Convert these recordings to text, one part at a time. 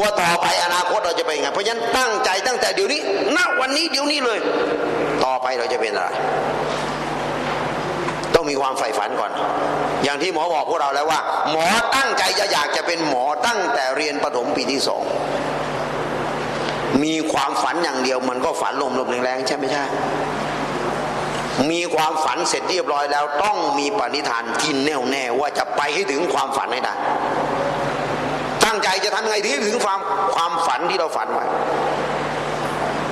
ว่าต่อไปอนาคตเราจะเป็นยังไง เพราะฉะนั้นตั้งใจตั้งแต่เดี๋ยวนี้ณวันนี้เดี๋ยวนี้เลย ต่อไปเราจะเป็นอะไร ต้องมีความใฝ่ฝันก่อน อย่างที่หมอบอกพวกเราแล้วว่า หมอตั้งใจจะอยากจะเป็นหมอตั้งแต่เรียนประถมปีที่สองมีความฝันอย่างเดียวมันก็ฝันลมลมแรงๆใช่ไหมใช่มีความฝันเสร็จเรียบร้อยแล้ว ต้องมีปณิธานที่แน่วแน่ว่าจะไปให้ถึงความฝันให้ได้ ใจจะทำยังไงถึงถึงความความฝันที่เราฝันไว้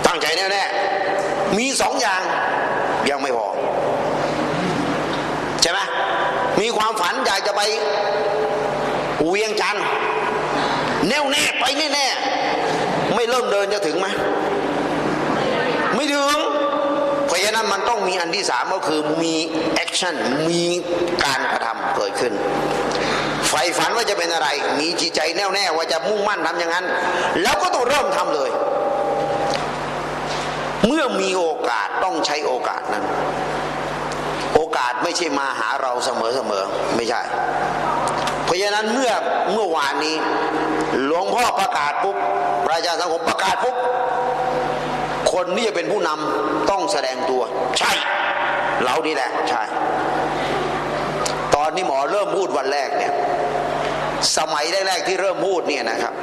ตั้งใจแน่แน่ๆมีสองอย่างยังไม่พอ ใช่ไหมมีความฝันอยากจะไปเวียงจันทร์แน่วแน่ไปแน่แน่ไม่เริ่มเดินจะถึงไหมไม่ถึงเพราะฉะนั้นมันต้องมีอันที่สามก็คือมีแอคชั่นมีการกระทำเกิดขึ้น ฝ่ฝันว่าจะเป็นอะไร มีจิตใจแน่วแน่ว่าจะมุ่งมั่นทำอย่างนั้น แล้วก็ต้องเริ่มทำเลย เมื่อมีโอกาสต้องใช้โอกาสนั้น โอกาสไม่ใช่มาหาเราเสมอเสมอไม่ใช่ เพราะฉะนั้นเมื่อเมื่อวานนี้ หลวงพ่อประกาศปุ๊บประชาสังคมประกาศปุ๊บคนที่จะเป็นผู้นำต้องแสดงตัว ใช่ เรานี่แหละใช่ ตอนนี้หมอเริ่มพูดวันแรกเนี่ยสมัยแรกๆที่เริ่มพูดเนี่ยนะครับ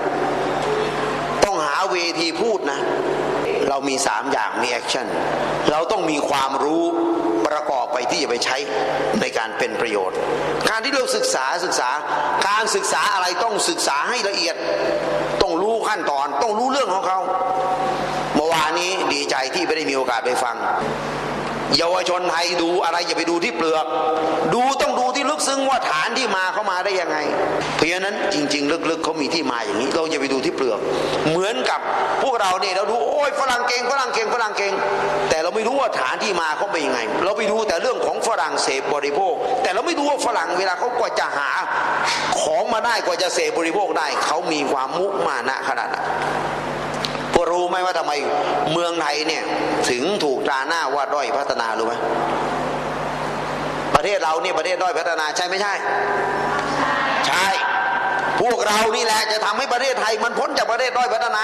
ต้องหาเวทีพูดนะ เรามีสามอย่างมีแอคชั่นเราต้องมีความรู้ประกอบไปที่จะไปใช้ในการเป็นประโยชน์ การที่เราศึกษาศึกษา การศึกษาอะไรต้องศึกษาให้ละเอียด ต้องรู้ขั้นตอน ต้องรู้เรื่องของเขาเมื่อวานนี้ดีใจที่ไม่ได้มีโอกาสไปฟัง เยาวชนไทยดูอะไรอย่าไปดูที่เปลือก ดูต้องดู ลึกซึ้งว่าฐานที่มาเขามาได้ยังไง เพราะฉะนั้นจริง ๆ ลึกๆเขามีที่มาอย่างนี้ เราอย่าไปดูที่เปลือก เหมือนกับพวกเราเนี่ยเราดูโอ้ยฝรั่งเก่งฝรั่งเก่งฝรั่งเก่ง แต่เราไม่รู้ว่าฐานที่มาเขาเป็นยังไง เราไปดูแต่เรื่องของฝรั่งเสพบริโภค แต่เราไม่รู้ว่าฝรั่งเวลาเขากว่าจะหาของมาได้กว่าจะเสพบริโภคได้เขามีความมุมานะขนาดไหนพวกรู้ไหมว่าทำไมเมืองไทยเนี่ยถึงถูกตราหน้าว่าด้อยพัฒนารู้ไหม ประเทศเราเนี่ยประเทศด้อยพัฒนาใช่ไม่ใช่ ใช่ พวกเรานี่แหละจะทำให้ประเทศไทยมันพ้นจากประเทศด้อยพัฒนา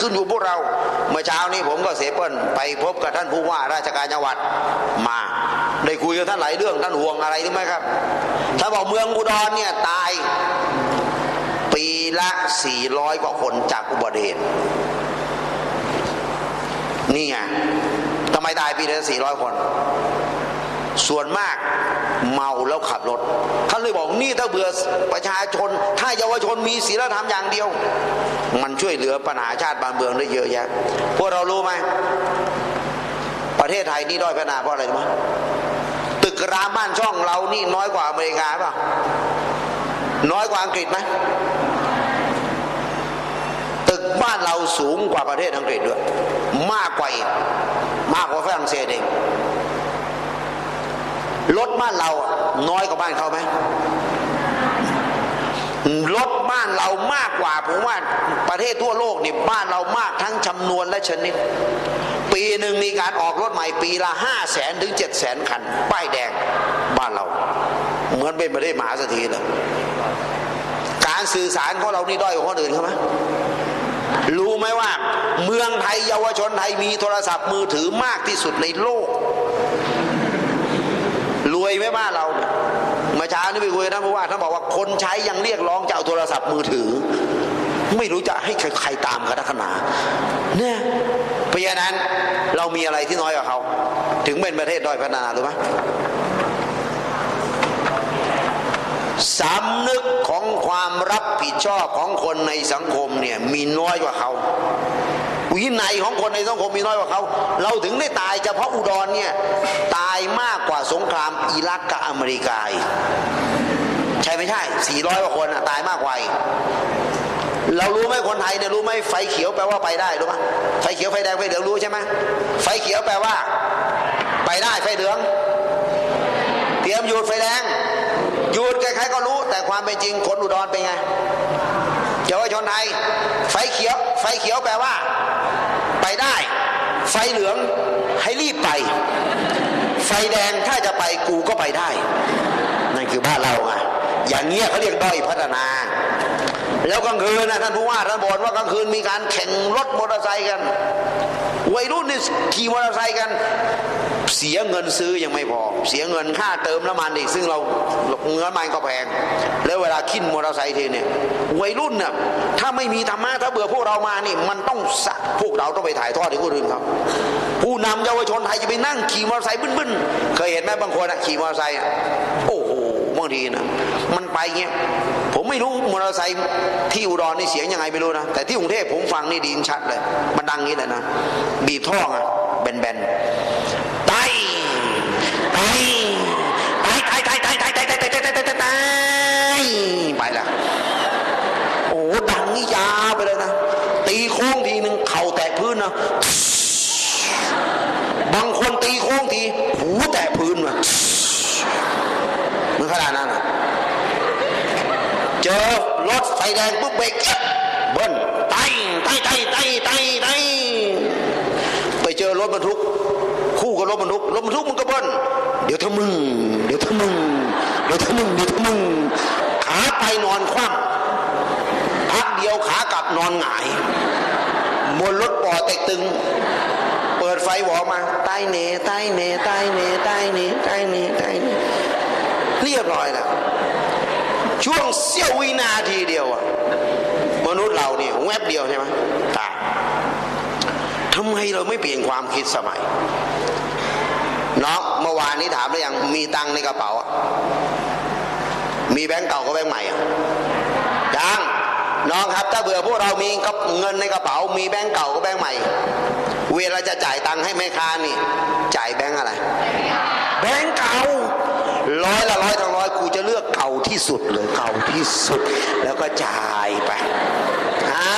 ขึ้นอยู่พวกเรา เมื่อเช้านี้ผมก็เสเปิ้ลไปพบกับท่านผู้ว่าราชการจังหวัดมา ได้คุยกับท่านหลายเรื่องท่านห่วงอะไรรู้ไหมครับท่านบอกเมืองอุดรเนี่ยตายปีละ 400 กว่าคนจากอุบัติเหตุนี่ไงทำไมตายปีละ400 คน ส่วนมาก เมาแล้วขับรถ ท่านเลยบอกนี่ถ้าเบื่อประชาชน ถ้าเยาวชนมีศีลธรรมอย่างเดียว มันช่วยเหลือปัญหาชาติบ้านเมืองได้เยอะแยะ พวกเรารู้ไหมประเทศไทยนี่ด้อยพัฒนาเพราะอะไรรู้ไหมตึกรามบ้านช่องเรานี่น้อยกว่าอเมริกาปล่าน้อยกว่าอังกฤษไหมตึกบ้านเราสูงกว่าประเทศอังกฤษด้วย มากกว่าอีกมากกว่าฝรั่งเศสเอง รถบ้านเราน้อยกว่าบ้านเขาไหมรถบ้านเรามากกว่าผมว่าประเทศทั่วโลกนี่บ้านเรามากทั้งจำนวนและชนิด ปีหนึ่งมีการออกรถใหม่ปีละห้าแสนถึงเจ็ดแสนคัน ป้ายแดงบ้านเรา เหมือนเป็นประเทศมหาเศรษฐีเลยการสื่อสารของเรานี่ด้อยกว่าคนอื่นเขาไหมรู้ไหมว่า เมืองไทยเยาวชนไทยมีโทรศัพท์มือถือมากที่สุดในโลก วยไหมบ้านเราเมื่อเช้านี้ไปคุยกับท่านผู้ว่าท่านบอกว่าคนใช้ยังเรียกร้องจะเอาโทรศัพท์มือถือ ไม่รู้จะให้ใครตามกันขนาดเนี่ยเพราะฉะนั้นเรามีอะไรที่น้อยกว่าเขา ถึงเป็นประเทศด้อยพัฒนาหรือไหมสำนึกของความรับผิดชอบของคนในสังคมเนี่ยมีน้อยกว่าเขา วินัยของคนในสังคมมีน้อยกว่าเขา เราถึงได้ตายเฉพาะอุดรเนี่ย ตายมากกว่าสงครามอิรักกับอเมริกาใช่ไม่ใช่ 400กว่าคนอะตายมากกว่าอีกเรารู้ไหมคนไทยเนี่ยรู้ไหมไฟเขียวแปลว่าไปได้รู้ไหมไฟเขียวไฟแดงไฟเหลืองรู้ใช่ไหมไฟเขียวแปลว่า ไปได้ไฟเหลือง เตรียมหยุดไฟแดงหยุดใครๆก็รู้ แต่ความเป็นจริงคนอุดรเป็นไงเยาวชนไทยไฟเขียว ไฟเขียวแปลว่า ไปได้ ไฟเหลืองให้รีบไป ไฟแดงถ้าจะไปกูก็ไปได้ นั่นคือบ้านเราไงอย่างเงี้ยเขาเรียกด้อยพัฒนา แล้วกลางคืนนะท่านผู้ว่าท่านบอกว่ากลางคืนมีการแข่งรถมอเตอร์ไซค์กันวัยรุ่นนี่ขี่มอเตอร์ไซค์กัน เสียเงินซื้อยังไม่พอ เสียเงินค่าเติมน้ำมันอีก ซึ่งเราเงินมันก็แพง แล้วเวลาขึ้นมอเตอร์ไซค์ทีเนี่ยวัยรุ่นเนี่ยถ้าไม่มีธรรมะถ้าเบื่อพวกเรามานี่ มันต้องสะพวกเราต้องไปถ่ายทอดให้คนอื่นครับ ผู้นำเยาวชนไทยจะไปนั่งขี่มอเตอร์ไซค์บึ้นๆเคยเห็นไหมบางคนอะขี่มอเตอร์ไซค์โอ้โหบางทีนะมันไปเงี้ยผมไม่รู้มอเตอร์ไซค์ที่อุดรนี่เสียงยังไงไม่รู้นะ แต่ที่กรุงเทพผมฟังนี่ดีชัดเลย มันดังงี้เลยนะ บีบท่ออะแบนๆ ไตไตไตไตไตไตไตไตไตไตไตไตไตไปละโอ้ดังนี่ยาไปเลยนะ ตีโค้งทีหนึ่งเข่าแตะพื้นนะบางคนตีโค้งทีหูแตะพื้นมามันขนาดนั้นนะเจอรถไฟแดงปุ๊บเบรกเบิ้ลไตไตไตไตไตไตไปเจอรถบรรทุก คู่กับรถบรรทุกรถบรรทุกมันก็เบิ้ลเดี๋ยวถ้ามึง เดี๋ยวถ้ามึง เดี๋ยวถ้ามึงเดี๋ยวถ้ามึงขาไปนอนคว่ำพักเดียวขากลับนอนหงายบนรถปอเต็กตึง เปิดไฟบอมาใต้เนใต้เนใต้เนใต้เนใต้เนใต้เนเรียบร้อยแล้วช่วงเสี้ยววินาทีเดียวอะมนุษย์เราเนี่ยแวบเดียวใช่ไหมตายทำไมเราไม่เปลี่ยนความคิดสมัยน้องเมื่อวานนี้ถามหรือยังมีตังในกระเป๋าอะ มีแบงก์เก่ากับแบงก์ใหม่อะยังน้องครับ ถ้าเบื่อพวกเรามีเงินในกระเป๋า มีแบงก์เก่ากับแบงก์ใหม่ เวลาจะจ่ายตังค์ให้แม่ค้านี่ จ่ายแบงก์อะไร แบงก์เก่าร้อยละร้อยทั้งร้อยกูจะเลือกเก่าที่สุดเลยเก่าที่สุด แล้วก็จ่ายไปอ่า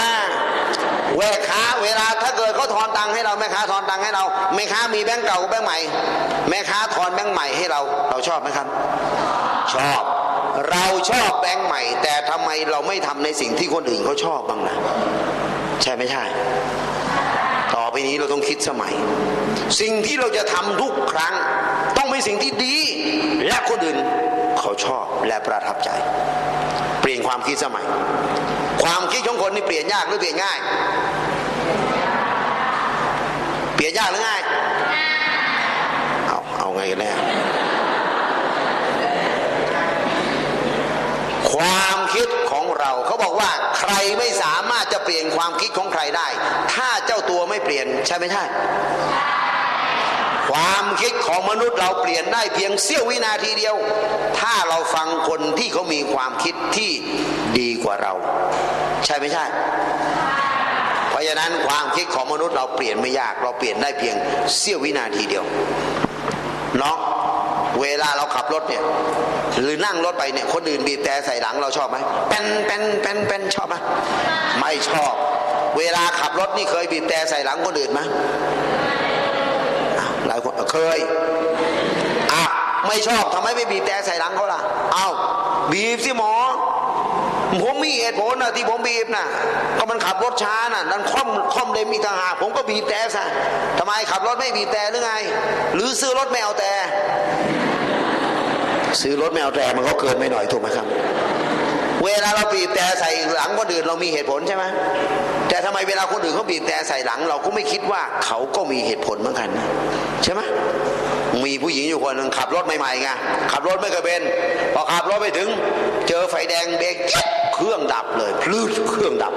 แม่ค้าเวลาถ้าเกิดเขาทอนตังค์ให้เราแม่ค้าทอนตังค์ให้เราแม่ค้ามีแบงก์เก่ากับแบงก์ใหม่ แม่ค้าทอนแบงก์ใหม่ให้เรา เราชอบไหมครับ ชอบ เราชอบแบงก์ใหม่ แต่ทำไมเราไม่ทำในสิ่งที่คนอื่นเขาชอบบ้างล่ะใช่ไม่ใช่ ต่อไปนี้เราต้องคิดสมัย สิ่งที่เราจะทำทุกครั้ง ต้องเป็นสิ่งที่ดี และคนอื่นเขาชอบและประทับใจ เปลี่ยนความคิดสมัย ความคิดของคนนี่เปลี่ยนยากหรือเปลี่ยนง่าย เปลี่ยนยากหรือง่าย เอาเอาไงกันแน่ ความคิดของเราเขาบอกว่าใครไม่สามารถจะเปลี่ยนความคิดของใครได้ ถ้าเจ้าตัวไม่เปลี่ยนใช่ไหมใช่ความคิดของมนุษย์เราเปลี่ยนได้เพียงเสี้ยววินาทีเดียว ถ้าเราฟังคนที่เขามีความคิดที่ดีกว่าเรา ใช่ไม่ใช่ เพราะฉะนั้นความคิดของมนุษย์เราเปลี่ยนไม่ยาก เราเปลี่ยนได้เพียงเสี้ยววินาทีเดียวเนาะ เวลาเราขับรถเนี่ยหรือนั่งรถไปเนี่ยคนอื่นบีบแต่ใส่หลังเราชอบไหมเป็นเป็นเป็นเป็นชอบไหมไม่ชอบ เวลาขับรถนี่เคยบีบแต่ใส่หลังคนอื่นไหมหลายคนเคยอะไม่ชอบทำไมไม่บีบแต่ใส่หลังเขาล่ะเอาบีบสิหมอ ผมมีเหตุผลนะที่ผมบีบนะก็มันขับรถช้าน่ะนั่นค่อมค่อมเลมอีกต่างหากผมก็บีบแต่ซะทำไมขับรถไม่บีบแต่หรือไง หรือซื้อรถไม่เอาแต่ ซื้อรถไม่เอาแต่มันก็เกินไม่หน่อยถูกไหมครับ เวลาเราบีบแต่ใส่หลังคนอื่นเรามีเหตุผลใช่ไหมแต่ทำไมเวลาคนอื่นเขาบีบแต่ใส่หลัง เราก็ไม่คิดว่าเขาก็มีเหตุผลเหมือนกันนะใช่ไหมมีผู้หญิงอยู่คนหนึ่งขับรถใหม่ๆไงขับรถไม่เคยเป็นพอขับรถไปถึง เจอไฟแดงเบรกเครื่องดับเลยพลื้เครื่องดับ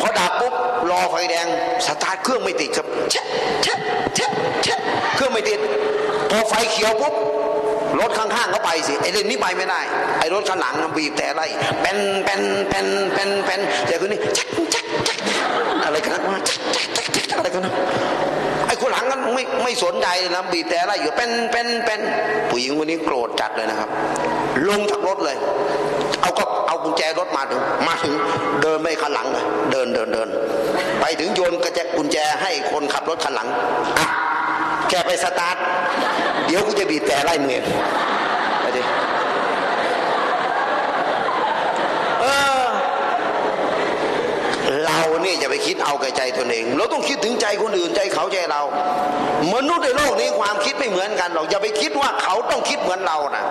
พอดับปุ๊บรอไฟแดงสตาร์ทเครื่องไม่ติดครับเช็ดเช็ดเช็ดเช็ดเครื่องไม่ติดพอไฟเขียวปุ๊บ รถข้างๆเขาไปสิไอ้เรื่องนี้ไปไม่ได้ ไอ้รถข้างหลังบีบแต่อะไรเป็นเป็นเป็นเป็นเป็นแต่คนนี้ชักชักชักอะไรกันนะชักชักชักชักอะไรกันนะไอ้คนหลังนั้นไม่ไม่สนใจเลยนะบีบแต่อะไรอยู่เป็นเป็นเป็นผู้หญิงคนนี้โกรธจัดเลยนะครับ ลงจากรถเลย เอาก็เอากุญแจรถมาถึงมาถึงเดินไม่ข้างหลังเลยเดินเดินเดินไปถึงโยนกระแจกุญแจให้คนขับรถข้างหลังอะ แกไปสตาร์ท เดี๋ยวกูจะบีบแต่ไล่เมียไปดิเออเราเนี่ยจะไปคิดเอาแก่ใจตนเอง เราต้องคิดถึงใจคนอื่นใจเขาใจเรา มนุษย์ในโลกนี้ความคิดไม่เหมือนกันหรอกอย่าไปคิดว่าเขาต้องคิดเหมือนเรานะ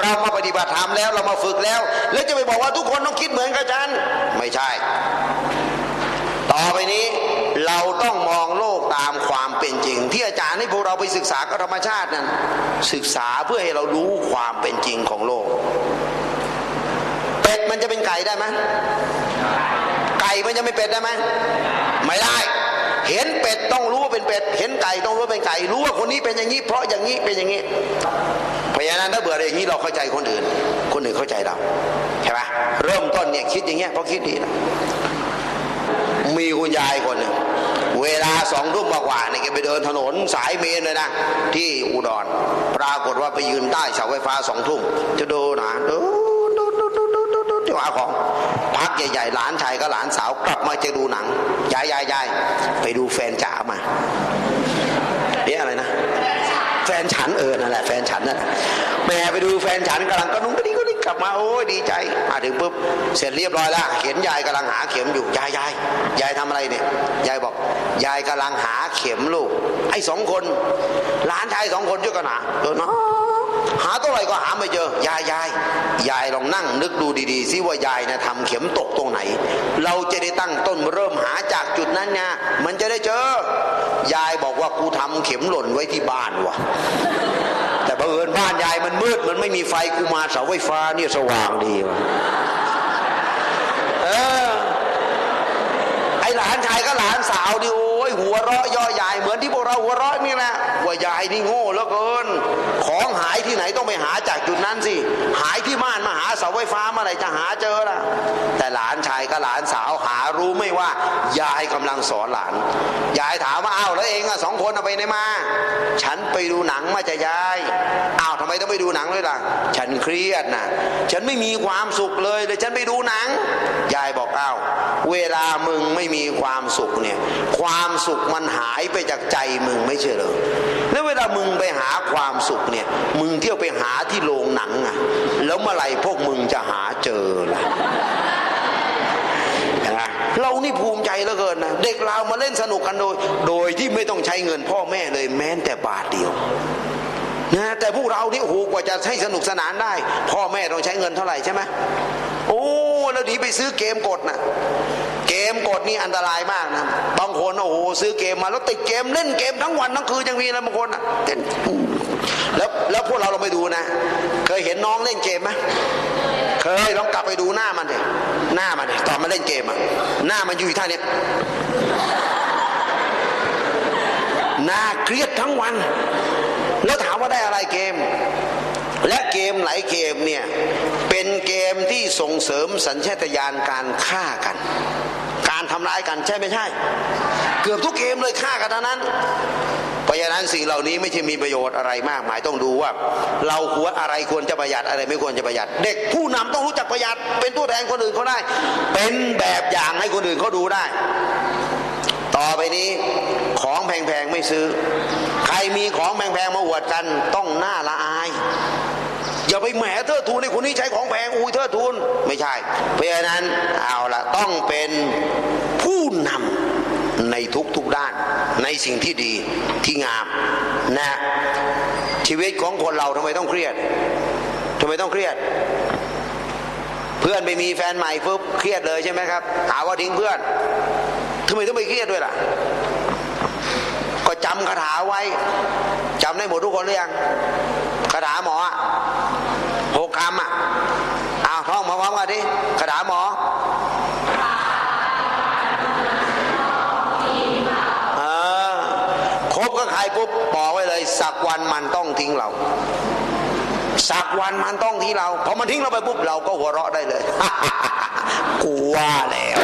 เรามาปฏิบัติธรรมแล้วเรามาฝึกแล้ว แล้วจะไปบอกว่าทุกคนต้องคิดเหมือนกันไม่ใช่ ต่อไปนี้เราต้องมองโลกตามความเป็นจริง ที่อาจารให้พวกเราไปศึกษากับธรรมชาตินั้น ศึกษาเพื่อให้เรารู้ความเป็นจริงของโลก เป็ดมันจะเป็นไก่ได้ไหมไก่มันจะไม่เป็ดได้ไหมไม่ได้ เห็นเป็ดต้องรู้ว่าเป็นเป็ด เห็นไก่ต้องรู้ว่าเป็นไก่ รู้ว่าคนนี้เป็นอย่างนี้ เพราะอย่างนี้เป็นอย่างนี้เพราะฉะนั้นถ้าเบื่ออะไรอย่างนี้เราเข้าใจคนอื่น คนอื่นเข้าใจเราใช่ไหมเริ่มต้นเนี่ยคิดอย่างเงี้ยเพราะคิดดีนะมีคุณยายคนหนึ่ง เวลาสองทุ่มกว่าเนี่ยแกไปเดินถนนสายเมนเลยนะ ที่อุดร ปรากฏว่าไปยืนใต้เสาไฟฟ้าสองทุ่มจะดูนะดูดูดูดูดูดูดูที่หาของพักใหญ่ๆหลานชายกับหลานสาวกลับมาจะดูหนังยายยายยายไปดูแฟนจ๋ามาเอ๊ะอะไรนะ แฟนฉันเออนั่นแหละแฟนฉันนั่นแหละแม่ไปดูแฟนฉันกำลังก็นุ่งก็นี่ก็นี่ กลับมาโอ้ยดีใจมาถึงปุ๊บเสร็จเรียบร้อยแล้วเห็นยายกำลังหาเข็มอยู่ยายยายยายทำอะไรเนี่ยยายบอกยายกำลังหาเข็มลูก ไอ้สองคนหลานชายสองคนช่วยกันหาเออเนาะ หาเท่าไหร่ก็หาไม่เจอยายยายยายลองนั่ง นึกดูดีๆซิว่ายายเนี่ยทำเข็มตกตรงไหน เราจะได้ตั้งต้นเริ่มหาจากจุดนั้นไงมันจะได้เจอยายบอกว่ากูทำเข็มหล่นไว้ที่บ้านว่ะแต่บังเอิญบ้านยายมันมืดมันไม่มีไฟกูมาเสาไฟฟ้าเนี่ยสว่างดีว่ะเออไอหลานชายก็หลานสาวดิโอ หัวเราะย่อใหญ่เหมือนที่พวกเราหัวเราะนี่แหละว่ายายนี่โง่เหลือเกิน ของหายที่ไหนต้องไปหาจากจุดนั้นสิหายที่บ้านมาหาเสาไฟฟ้าเมื่อไหร่จะหาเจอล่ะ แต่หลานชายกับหลานสาวหารู้ไม่ว่ายายกำลังสอนหลาน ยายถามว่าอ้าวแล้วเองอะสองคนเอาไปไหนมา ฉันไปดูหนังมาจะยายอ้าวทำไมต้องไปดูหนังด้วยล่ะ ฉันเครียดนะฉันไม่มีความสุขเลยเลยฉันไปดูหนัง ยายบอกอ้าวเวลามึงไม่มีความสุขเนี่ยความสุขมันหายไปจากใจมึงไม่ใช่เหรอแล้วเวลามึงไปหาความสุขเนี่ย มึงเที่ยวไปหาที่โรงหนังอะแล้วเมื่อไหร่พวกมึงจะหาเจอล่ะเห็นไหมเรานี่ภูมิใจเหลือเกินนะเด็กเรามาเล่นสนุกกันโดย โดยที่ไม่ต้องใช้เงินพ่อแม่เลยแม้แต่บาทเดียวนะแต่พวกเรานี่โอ้โหกว่าจะให้สนุกสนานได้ พ่อแม่ต้องใช้เงินเท่าไหร่ใช่ไหมโอ้ แล้วดีไปซื้อเกมกดนะเกมกดนี่อันตรายมากนะบางคนโอ้โหซื้อเกมมาแล้วติดเกมเล่นเกมทั้งวันทั้งคืนยังมีนะบางคนอะเต้นแล้วแล้วพวกเราเราไปดูนะ เคยเห็นน้องเล่นเกมไหมเคยลองกลับไปดูหน้ามันดิหน้ามันดิตอนมาเล่นเกมอะหน้ามันอยู่ท่าเนี้ยหน้าเครียดทั้งวัน แล้วถามว่าได้อะไรเกม และเกมหลายเกมเนี่ยเป็นเกมที่ส่งเสริมสัญชาตญาณการฆ่ากัน การทำร้ายกันใช่ไม่ใช่ เกือบทุกเกมเลยฆ่ากันทั้งนั้นเพราะฉะนั้นสิ่งเหล่านี้ไม่ใช่มีประโยชน์อะไรมากมายต้องดูว่า เราควรอะไรควรจะประหยัดอะไรไม่ควรจะประหยัด เด็กผู้นำต้องรู้จักประหยัด เป็นตัวแทนคนอื่นเขาได้ เป็นแบบอย่างให้คนอื่นเขาดูได้ ต่อไปนี้ของแพงๆไม่ซื้อ ใครมีของแพงๆมาอวดกันต้องหน้าละอาย ไปแหมเทิดทูนในคนนี้ใช้ของแพงอุ้ยเทิดทูนไม่ใช่ เพราะฉะนั้นเอาละต้องเป็นผู้นำในทุกๆด้าน ในสิ่งที่ดีที่งามนะชีวิตของคนเราทำไมต้องเครียดทำไมต้องเครียด เพื่อนไปมีแฟนใหม่ปุ๊บเครียดเลยใช่ไหมครับ หาว่าทิ้งเพื่อนทำไมต้องไปเครียดด้วยล่ะ ก็จำคาถาไว้จำได้หมดทุกคนหรือยังคาถาหมออะ หกคำอะเอาท่องมาพร้อมกันดิกระดาษหมอคบก็ใครปุ๊บบอไวเลย สักวันมันต้องทิ้งเรา สักวันมันต้องทิ้งเราพอมันทิ้งเราไปปุ๊บเราก็หัวเราะได้เลยกูว่าแล้ว